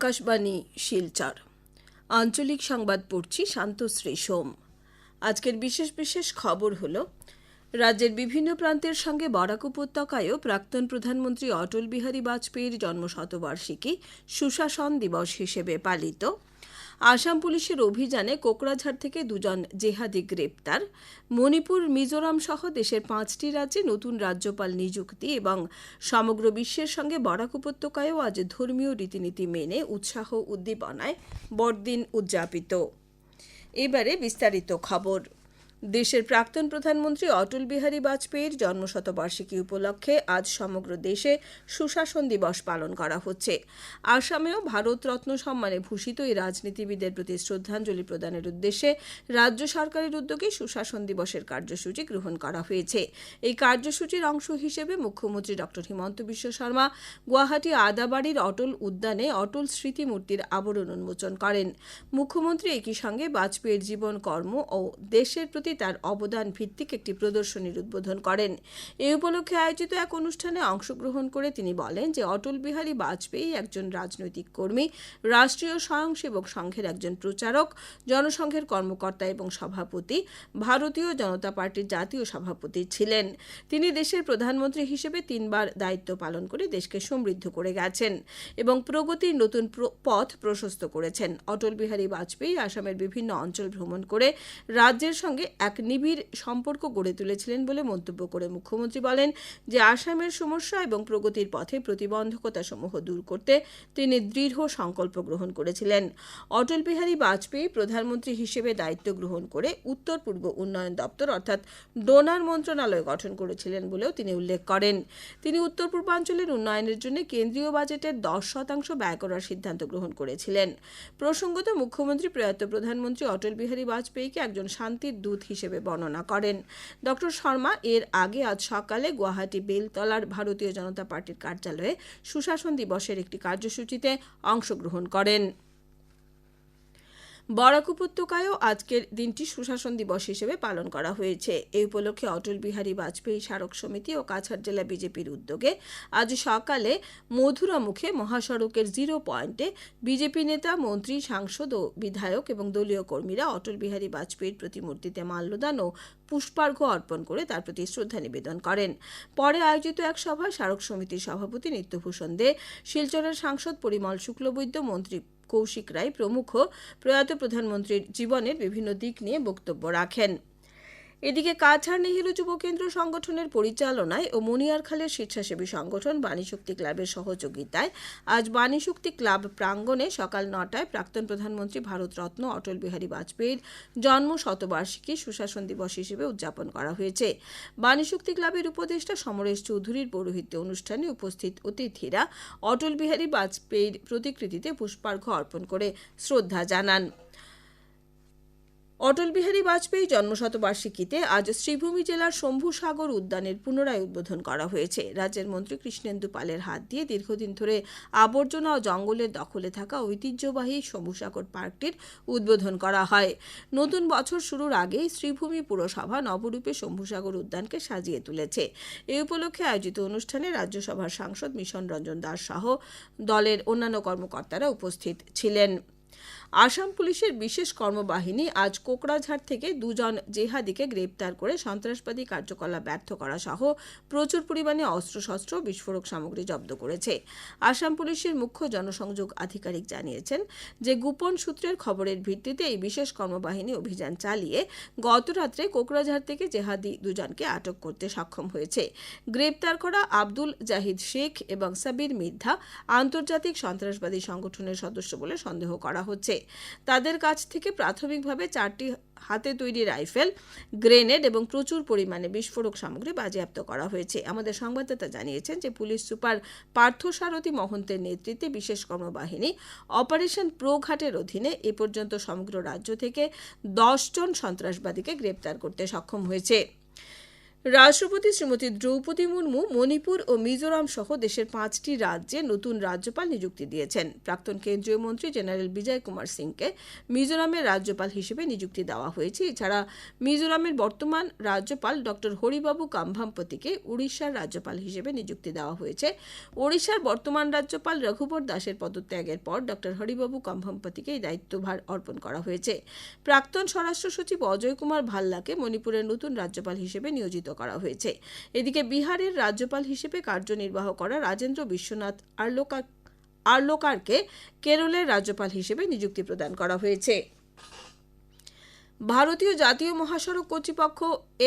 আকাশবাণী, শিলচর। আঞ্চলিক সংবাদ পড়ছি শান্তশ্রী সোম। আজকের বিশেষ বিশেষ খবর হল, রাজ্যের বিভিন্ন প্রান্তের সঙ্গে বরাক উপত্যকায়ও প্রাক্তন প্রধানমন্ত্রী অটল বিহারী বাজপেয়ীর জন্মশতবার্ষিকী সুশাসন দিবস হিসেবে পালিত। আসাম পুলিশের অভিযানে কোকরাঝাড় থেকে দুজন জেহাদি গ্রেপ্তার। মণিপুর, মিজোরাম সহ দেশের পাঁচটি রাজ্যে নতুন রাজ্যপাল নিযুক্তি এবং সমগ্র বিশ্বের সঙ্গে বরাক উপত্যকায়ও আজ ধর্মীয় রীতিনীতি মেনে উৎসাহ উদ্দীপনায় বড়দিন উদযাপিত। এবারে বিস্তারিত খবর। দেশের প্রাক্তন প্রধানমন্ত্রী অটল বিহারী বাজপেয়ীর জন্মশতবার্ষিকী উপলক্ষে আজ সমগ্র দেশে সুশাসন দিবস পালন করা হচ্ছে। আসামেও ভারতরত্ন সম্মানে ভূষিত এই রাজনীতিবিদের প্রতি শ্রদ্ধাঞ্জলি প্রদানের উদ্দেশ্যে রাজ্য সরকারের উদ্যোগে সুশাসন দিবসের কার্যসূচি গ্রহণ করা হয়েছে। এই কার্যসূচির অংশ হিসেবে মুখ্যমন্ত্রী ডক্টর হিমন্ত বিশ্ব শর্মা গুয়াহাটি আদাবাড়ির অটল উদ্যানে অটল স্মৃতি মূর্তির আবরণ উন্মোচন করেন। মুখ্যমন্ত্রী একই সঙ্গে বাজপেয়ীর জীবন কর্ম ও দেশের প্রতি তার অবদান ভিত্তিক একটি প্রদর্শনীর উদ্বোধন করেন। এই উপলক্ষে আয়োজিত এক অনুষ্ঠানে অংশগ্রহণ করে তিনি বলেন যে, অটল বিহারী বাজপেয়ী একজন রাজনৈতিক কর্মী, রাষ্ট্রীয় স্বয়ংসেবক সংঘের একজন প্রচারক, জনসংঘের কর্মকর্তা এবং সভাপতি, ভারতীয় জনতা পার্টির জাতীয় সভাপতি ছিলেন। তিনি দেশের প্রধানমন্ত্রী হিসেবে তিনবার দায়িত্ব পালন করে দেশকে সমৃদ্ধ করে গেছেন এবং প্রগতির নতুন পথ প্রশস্ত করেছেন। অটল বিহারী বাজপেয়ী আসামের বিভিন্ন অঞ্চল ভ্রমণ করে রাজ্যের সঙ্গে এক নিবিড় সম্পর্ক গড়ে তুলেছিলেন বলে মন্তব্য করে মুখ্যমন্ত্রী বলেন যে আসামের সমস্যা এবং প্রগতির পথে প্রতিবন্ধকতা সমূহ দূর করতে তিনি দৃঢ় সংকল্প গ্রহণ করেছিলেন। অটল বিহারী বাজপেয়ী প্রধানমন্ত্রী হিসেবে দায়িত্ব গ্রহণ করে উত্তর পূর্ব উন্নয়ন দপ্তর অর্থাৎ ডোনার মন্ত্রণালয় গঠন করেছিলেন বলেও তিনি উল্লেখ করেন। তিনি উত্তর পূর্বাঞ্চলের উন্নয়নের জন্য কেন্দ্রীয় বাজেটের দশ শতাংশ ব্যয় করার সিদ্ধান্ত গ্রহণ করেছিলেন। প্রসঙ্গত মুখ্যমন্ত্রী প্রয়াত প্রধানমন্ত্রী অটল বিহারী বাজপেয়ীকে একজন শান্তির দূত হিসেবে বর্ণনা করেন। ডক্টর শর্মা এর আগে আজ সকালে গুয়াহাটি বেলতলার ভারতীয় জনতা পার্টির কার্যালয়ে সুশাসন দিবসের একটি কার্যসূচিতে অংশগ্রহণ করেন। বরাক উপত্যকায়ও আজকের দিনটি সুশাসন দিবস হিসেবে পালন করা হয়েছে। এই উপলক্ষে অটল বিহারী বাজপেয়ী স্মারক সমিতি ও কাছাড় জেলা বিজেপির উদ্যোগে আজ সকালে মধুরামুখে মহাসড়কের জিরো পয়েন্টে বিজেপি নেতা, মন্ত্রী, সাংসদ ও বিধায়ক এবং দলীয় কর্মীরা অটল বিহারী বাজপেয়ীর প্রতিমূর্তিতে মাল্যদান ও পুষ্পার্ঘ্য অর্পণ করে তার প্রতি শ্রদ্ধা নিবেদন করেন। পরে আয়োজিত এক সভায় স্মারক সমিতির সভাপতি নিত্যভূষণ দে, শিলচরের সাংসদ পরিমল শুক্লবৈদ্য, মন্ত্রী কৌশিক রায় প্রমুখ প্রয়াত প্রধানমন্ত্রীর জীবনের বিভিন্ন দিক নিয়ে বক্তব্য রাখেন। এদিকে কাছাড় নেহেরু যুব কেন্দ্র সংগঠনের পরিচালনায় ও মনিয়ারখালের স্বেচ্ছাসেবী সংগঠন বাণীশক্তি ক্লাবের সহযোগিতায় আজ বাণীশক্তি ক্লাব প্রাঙ্গণে সকাল নটায় প্রাক্তন প্রধানমন্ত্রী ভারতরত্ন অটল বিহারী বাজপেয়ীর জন্ম শতবার্ষিকী সুশাসন দিবস হিসেবে উদযাপন করা হয়েছে। বাণীশক্তি ক্লাবের উপদেষ্টা সমরেশ চৌধুরীর পৌরোহিত্যে অনুষ্ঠানে উপস্থিত অতিথিরা অটল বিহারী বাজপেয়ীর প্রতিকৃতিতে পুষ্পার্ঘ্য অর্পণ করে শ্রদ্ধা জানান। অটল বিহারী বাজপেয়ী জন্মশতবার্ষিকীতে আজ শ্রীভূমি জেলার শম্ভুসাগর উদ্যানের পুনরায় উদ্বোধন করা হয়েছে। রাজ্যের মন্ত্রী কৃষ্ণেন্দু পালের হাত দিয়ে দীর্ঘদিন ধরে আবর্জনা ও জঙ্গলের দখলে থাকা ঐতিহ্যবাহী শম্ভুসাগর পার্কটির উদ্বোধন করা হয়। নতুন বছর শুরুর আগেই শ্রীভূমি পুরসভা নবরূপে শম্ভুসাগর উদ্যানকে সাজিয়ে তুলেছে। এই উপলক্ষে আয়োজিত অনুষ্ঠানে রাজ্যসভার সাংসদ মিশন রঞ্জন দাস সহ দলের অন্যান্য কর্মকর্তারা উপস্থিত ছিলেন। আসাম পুলিশের বিশেষ কর্মবাহিনী আজ কোকড়াঝাড় থেকে দুজন জেহাদিকে গ্রেপ্তার করে সন্ত্রাসবাদী কার্যকলাপ ব্যর্থ করা সহ প্রচুর পরিমাণে অস্ত্রশস্ত্র বিস্ফোরক সামগ্রী জব্দ করেছে। আসাম পুলিশের মুখ্য জনসংযোগ আধিকারিক জানিয়েছেন যে, গোপন সূত্রের খবরের ভিত্তিতে এই বিশেষ কর্মবাহিনী অভিযান চালিয়ে গতরাত্রে কোকড়াঝাড় থেকে জেহাদি দুজনকে আটক করতে সক্ষম হয়েছে। গ্রেপ্তার করা আব্দুল জাহিদ শেখ এবং সাবির মিদ্ধা আন্তর্জাতিক সন্ত্রাসবাদী সংগঠনের সদস্য বলে সন্দেহ করা হচ্ছে। তাদের কাছ থেকে প্রাথমিকভাবে চারটি হাতে তৈরি রাইফেল, গ্রেনেড এবং প্রচুর পরিমাণে বিস্ফোরক সামগ্রী বাজেয়াপ্ত করা হয়েছে। আমাদের সংবাদদাতা জানিয়েছেন যে পুলিশ সুপার পার্থসারথী মহন্তের নেতৃত্বে বিশেষ কর্মবাহিনী অপারেশন প্রোঘাটের অধীনে এ পর্যন্ত সমগ্র রাজ্য থেকে দশ জন সন্ত্রাসবাদীকে গ্রেপ্তার করতে সক্ষম হয়েছে। রাষ্ট্রপতি শ্রীমতী দ্রৌপদী মুর্মু মণিপুর ও মিজোরাম সহ দেশের পাঁচটি রাজ্যে নতুন রাজ্যপাল নিযুক্তি দিয়েছেন। প্রাক্তন কেন্দ্রীয় মন্ত্রী জেনারেল বিজয় কুমার সিংকে মিজোরামের রাজ্যপাল হিসেবে নিযুক্তি দেওয়া হয়েছে। এছাড়া মিজোরামের বর্তমান রাজ্যপাল ডক্টর হরিবাবু কাম্ভাম্পতিকে উড়িষ্যার রাজ্যপাল হিসেবে নিযুক্তি দেওয়া হয়েছে। ওড়িশার বর্তমান রাজ্যপাল রঘুবর দাসের পদত্যাগের পর ডক্টর হরিবাবু কাম্ভাম্পতিকে এই দায়িত্বভার অর্পণ করা হয়েছে। প্রাক্তন স্বরাষ্ট্র সচিব অজয় কুমার ভাল্লাকে মণিপুরের নতুন রাজ্যপাল হিসেবে নিয়োজিত করা হয়েছে। এদিকে বিহারের রাজ্যপাল হিসেবে কার্যনির্বাহ করা রাজেন্দ্র বিশ্বনাথ আর্লোকা আর্লোকারকে কেরলের রাজ্যপাল হিসেবে নিযুক্তি প্রদান করা হয়েছে। ভারতীয় জাতীয় মহাসড়ক কর্তৃপক্ষ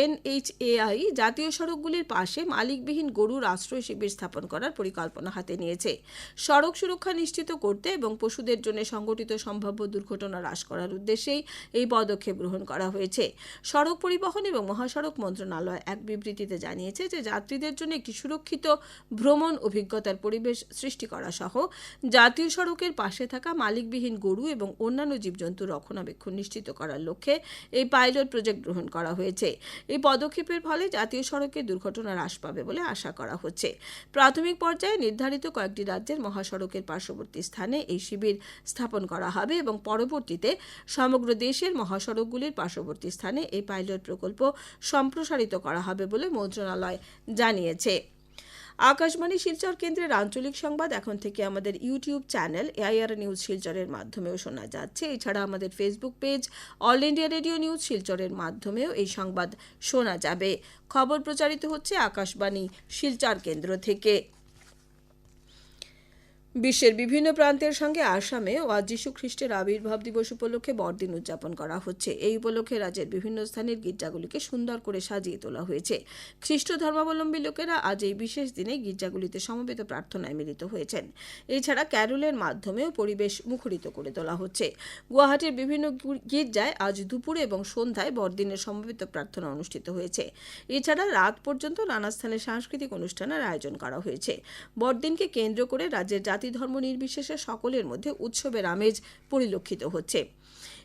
এনএইচএআই জাতীয় সড়কগুলির পাশে মালিকবিহীন গরুর আশ্রয় শিবির স্থাপন করার পরিকল্পনা হাতে নিয়েছে। সড়ক সুরক্ষা নিশ্চিত করতে এবং পশুদের জন্য সংঘটিত সম্ভাব্য দুর্ঘটনা হ্রাস করার উদ্দেশ্যেই এই পদক্ষেপ গ্রহণ করা হয়েছে। সড়ক পরিবহন এবং মহাসড়ক মন্ত্রণালয় এক বিবৃতিতে জানিয়েছে যে যাত্রীদের জন্য একটি সুরক্ষিত ভ্রমণ অভিজ্ঞতার পরিবেশ সৃষ্টি করা সহ জাতীয় সড়কের পাশে থাকা মালিকবিহীন গরু এবং অন্যান্য জীবজন্তুর রক্ষণাবেক্ষণ নিশ্চিত করার লক্ষ্যে এই পাইলট প্রজেক্ট গ্রহণ করা হয়েছে। এই পদক্ষেপের ফলে জাতীয় সড়কে দুর্ঘটনা হ্রাস পাবে বলে আশা করা হচ্ছে। প্রাথমিক পর্যায়ে নির্ধারিত কয়েকটি রাজ্যের মহাসড়কের পার্শ্ববর্তী স্থানে এই শিবির স্থাপন করা হবে এবং পরবর্তীতে সমগ্র দেশের মহাসড়কগুলির পার্শ্ববর্তী স্থানে এই পাইলট প্রকল্প সম্প্রসারিত করা হবে বলে মন্ত্রণালয় জানিয়েছে। আকাশবাণী শিলচর কেন্দ্রের আঞ্চলিক সংবাদ এখন থেকে আমাদের ইউটিউব চ্যানেল এআইআর নিউজ শিলচরের মাধ্যমেও শোনা যাচ্ছে। এছাড়া আমাদের Facebook page All India Radio news শিলচরের মাধ্যমেও এই সংবাদ শোনা যাবে। খবর প্রচারিত হচ্ছে আকাশবাণী শিলচর কেন্দ্র থেকে। বিশ্বের বিভিন্ন প্রান্তের সঙ্গে আসামে ও আজ যীশু খ্রিস্টের আবির্ভাব দিবস উপলক্ষে বড়দিন উদযাপন করা হচ্ছে। এই উপলক্ষে রাজ্যের বিভিন্ন স্থানের গির্জাগুলিকে সুন্দর করে সাজিয়ে তোলা হয়েছে। খ্রিস্ট ধর্মাবলম্বী লোকেরা আজ এই বিশেষ দিনে গির্জাগুলিতে সমবেত প্রার্থনায় মিলিত হয়েছেন। এছাড়া ক্যারলের মাধ্যমেও পরিবেশ মুখরিত করে তোলা হচ্ছে। গুয়াহাটির বিভিন্ন গির্জায় আজ দুপুরে এবং সন্ধ্যায় বড়দিনের সমবেত প্রার্থনা অনুষ্ঠিত হয়েছে। এছাড়া রাত পর্যন্ত নানা স্থানে সাংস্কৃতিক অনুষ্ঠানের আয়োজন করা হয়েছে। বড়দিনকে কেন্দ্র করে রাজ্যের ধর্ম নির্বিশেষে সকলের মধ্যে উৎসবের আমেজ পরিলক্ষিত হচ্ছে।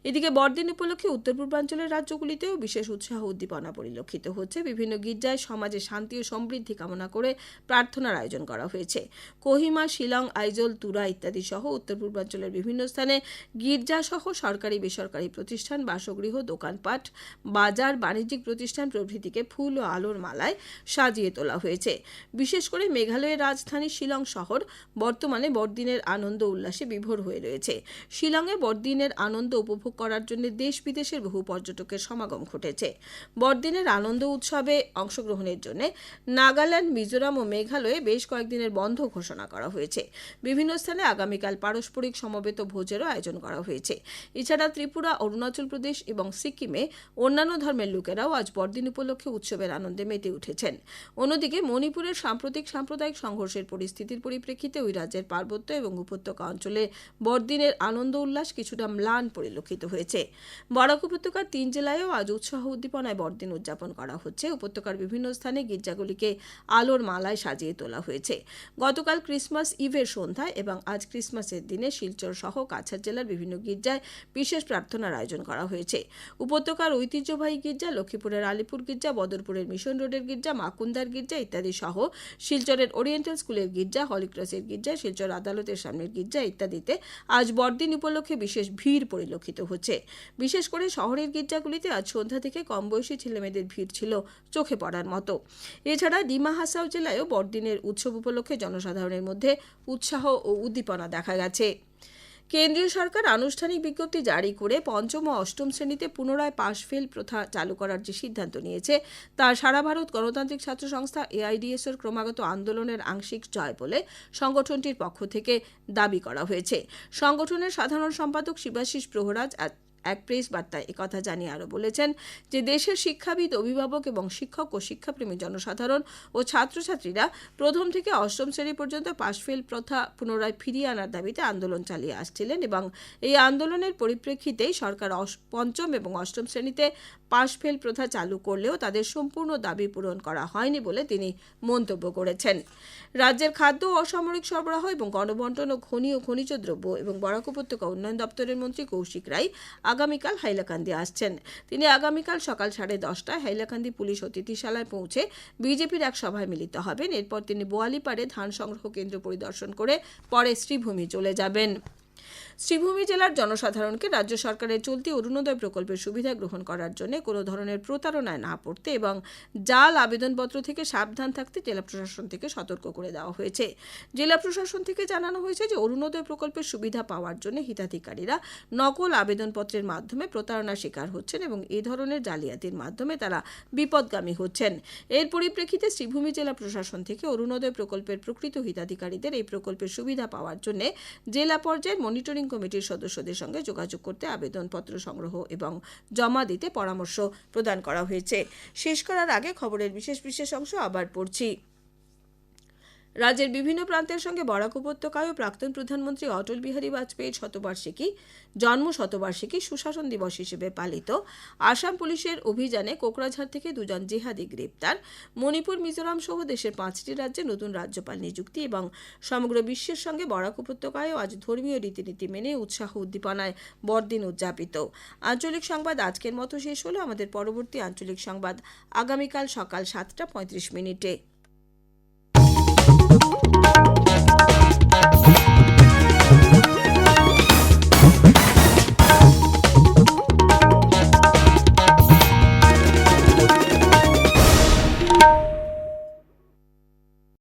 এদিকে বড়দিন উপলক্ষে উত্তর পূর্বাঞ্চলের রাজ্যগুলিতেও বিশেষ উৎসাহ উদ্দীপনা পরিলক্ষিত হচ্ছে। বিভিন্ন গির্জায় সমাজে শান্তি ও সমৃদ্ধি কামনা করে প্রার্থনার আয়োজন করা হয়েছে। কোহিমা, শিলং, আইজল, তুরা ইত্যাদি সহ উত্তর পূর্বাঞ্চলের বিভিন্ন স্থানে গির্জা সহ সরকারি, বেসরকারি প্রতিষ্ঠান, বাসগৃহ, দোকানপাট, বাজার, বাণিজ্যিক প্রতিষ্ঠান প্রভৃতিকে ফুল ও আলোর মালায় সাজিয়ে তোলা হয়েছে। বিশেষ করে মেঘালয়ের রাজধানী শিলং শহর বর্তমানে বড়দিনের আনন্দ উল্লাসে বিভোর হয়ে রয়েছে। শিলংয়ে বড়দিনের আনন্দ উপভোগ করার জন্য দেশ বিদেশের বহু পর্যটকের সমাগম ঘটেছে। বড়দিনের আনন্দ উৎসবে অংশগ্রহণের জন্য নাগাল্যান্ড, মিজোরাম ও মেঘালয়ে বেশ কয়েকদিনের বন্ধ ঘোষণা করা হয়েছে। বিভিন্ন স্থানে আগামীকাল পারস্পরিক সমবেত ভোজেরও আয়োজন করা হয়েছে। এছাড়া ত্রিপুরা, অরুণাচল প্রদেশ এবং সিকিমে অন্যান্য ধর্মের লোকেরাও আজ বড়দিন উপলক্ষে উৎসবের আনন্দে মেতে উঠেছেন। অন্যদিকে মণিপুরের সাম্প্রতিক সাম্প্রদায়িক সংঘর্ষের পরিস্থিতির পরিপ্রেক্ষিতে ওই রাজ্যের পার্বত্য এবং উপত্যকা অঞ্চলে বড়দিনের আনন্দ উল্লাস কিছুটা ম্লান পরিলক্ষিত হয়েছে। বরাক উপত্যকার তিন জেলায়ও আজ উৎসাহ উদ্দীপনায় বড়দিন উদযাপন করা হচ্ছে। উপত্যকার বিভিন্ন স্থানে গির্জাগুলিকে আলোর মালায় সাজিয়ে তোলা হয়েছে। গতকাল ক্রিসমাস ইভের সন্ধ্যায় এবং আজ ক্রিসমাসের দিনে শিলচর সহ কাছাড় জেলার বিভিন্ন গির্জায় বিশেষ প্রার্থনার আয়োজন করা হয়েছে। উপত্যকার ঐতিহ্যবাহী গির্জা লক্ষ্মীপুরের আলিপুর গির্জা, বদরপুরের মিশন রোডের গির্জা, মাকুন্দার গির্জা ইত্যাদি সহ শিলচরের ওরিয়েন্টাল স্কুলের গির্জা, হলিক্রসের গির্জা, শিলচর আদালতের সামনের গির্জা ইত্যাদিতে আজ বড়দিন উপলক্ষে বিশেষ ভিড় পরিলক্ষিত হচ্ছে। বিশেষ করে শহরের গির্জাগুলিতে আজ সন্ধ্যা থেকে কম বয়সী ছেলেমেয়েদের ভিড় ছিল চোখে পড়ার মতো। এছাড়া ডিমা হাসাও জেলায়ও বড়দিনের উৎসব উপলক্ষে জনসাধারণের মধ্যে উৎসাহ ও উদ্দীপনা দেখা গেছে। কেন্দ্রীয় সরকার আনুষ্ঠানিক বিজ্ঞপ্তি জারি করে পঞ্চম ও অষ্টম শ্রেণীতে পুনরায় পাশ ফেল প্রথা চালু করার যে সিদ্ধান্ত নিয়েছে, তা সারা ভারত গণতান্ত্রিক ছাত্র সংস্থা এআইডিএসের ক্রমাগত আন্দোলনের আংশিক জয় বলে সংগঠনটির পক্ষ থেকে দাবি করা হয়েছে। সংগঠনের সাধারণ সম্পাদক শিবাশিস প্রহরাজ এক প্রেস বার্তায় একথা জানিয়ে আরও বলেছেন যে দেশের শিক্ষাবিদ, অভিভাবক এবং শিক্ষক ও শিক্ষাপ্রেমী জনসাধারণ ও ছাত্রছাত্রীরা প্রথম থেকে অষ্টম শ্রেণি পর্যন্ত পাশফেল প্রথা পুনরায় ফিরিয়ে আনার দাবিতে আন্দোলন চালিয়ে আসছিলেন এবং এই আন্দোলনের পরিপ্রেক্ষিতেই সরকার পঞ্চম এবং অষ্টম শ্রেণীতে পাশ ফেল প্রথা চালু করলেও তাদের সম্পূর্ণ দাবি পূরণ করা হয়নি বলে তিনি মন্তব্য করেছেন। রাজ্যের খাদ্য অসামরিক সরবরাহ এবং গণবন্টন ও খনি ও খনিজ দ্রব্য এবং বরাক উপত্যকা উন্নয়ন দপ্তরের মন্ত্রী কৌশিক রায় আগামীকাল হাইলাকান্দি আসছেন। তিনি আগামীকাল সকাল সাড়ে দশটায় হাইলাকান্দি পুলিশ অতিথিশালায় পৌঁছে বিজেপির এক সভায় মিলিত হবেন। এরপর তিনি বোয়ালিপাড়ে ধান সংগ্রহ কেন্দ্র পরিদর্শন করে পরে শ্রীভূমি চলে যাবেন। শ্রীভূমি জেলার জনসাধারণকে রাজ্য সরকারের চলতি অরুণোদয় প্রকল্পের সুবিধা গ্রহণ করার জন্য কোনো ধরনের প্রতারণায় না পড়তে এবং জাল আবেদনপত্র থেকে সাবধান থাকতে জেলা প্রশাসন থেকে সতর্ক করে দেওয়া হয়েছে। জেলা প্রশাসন থেকে জানানো হয়েছে যে অরুণোদয় প্রকল্পের সুবিধা পাওয়ার জন্য হিতাধিকারীরা নকল আবেদনপত্রের মাধ্যমে প্রতারণার শিকার হচ্ছেন এবং এ ধরনের জালিয়াতির মাধ্যমে তারা বিপদগামী হচ্ছেন। এর পরিপ্রেক্ষিতে শ্রীভূমি জেলা প্রশাসন থেকে অরুণোদয় প্রকল্পের প্রকৃত হিতাধিকারীদের এই প্রকল্পের সুবিধা পাওয়ার জন্য জেলা পর্যায়ের মনিটরিং কমিটির সদস্যদের সঙ্গে যোগাযোগ করতে আবেদনপত্র সংগ্রহ এবং জমা দিতে পরামর্শ প্রদান করা হয়েছে। শেষ করার আগে খবরের বিশেষ বিশেষ অংশ আবার পড়ছি। রাজ্যের বিভিন্ন প্রান্তের সঙ্গে বরাক উপত্যকায় প্রাক্তন প্রধানমন্ত্রী অটল বিহারী বাজপেয়ীর শতবার্ষিকী, জন্ম শতবার্ষিকী সুশাসন দিবস হিসেবে পালিত। আসাম পুলিশের অভিযানে কোকরাঝাড় থেকে দুজন জেহাদি গ্রেপ্তার। মণিপুর, মিজোরাম সহ দেশের পাঁচটি রাজ্যে নতুন রাজ্যপাল নিযুক্তি এবং সমগ্র বিশ্বের সঙ্গে বরাক উপত্যকায়ও আজ ধর্মীয় রীতিনীতি মেনে উৎসাহ উদ্দীপনায় বড়দিন উদযাপিত। আঞ্চলিক সংবাদ আজকের মতো শেষ হলো। আমাদের পরবর্তী আঞ্চলিক সংবাদ আগামীকাল সকাল সাতটা পঁয়ত্রিশ মিনিটে।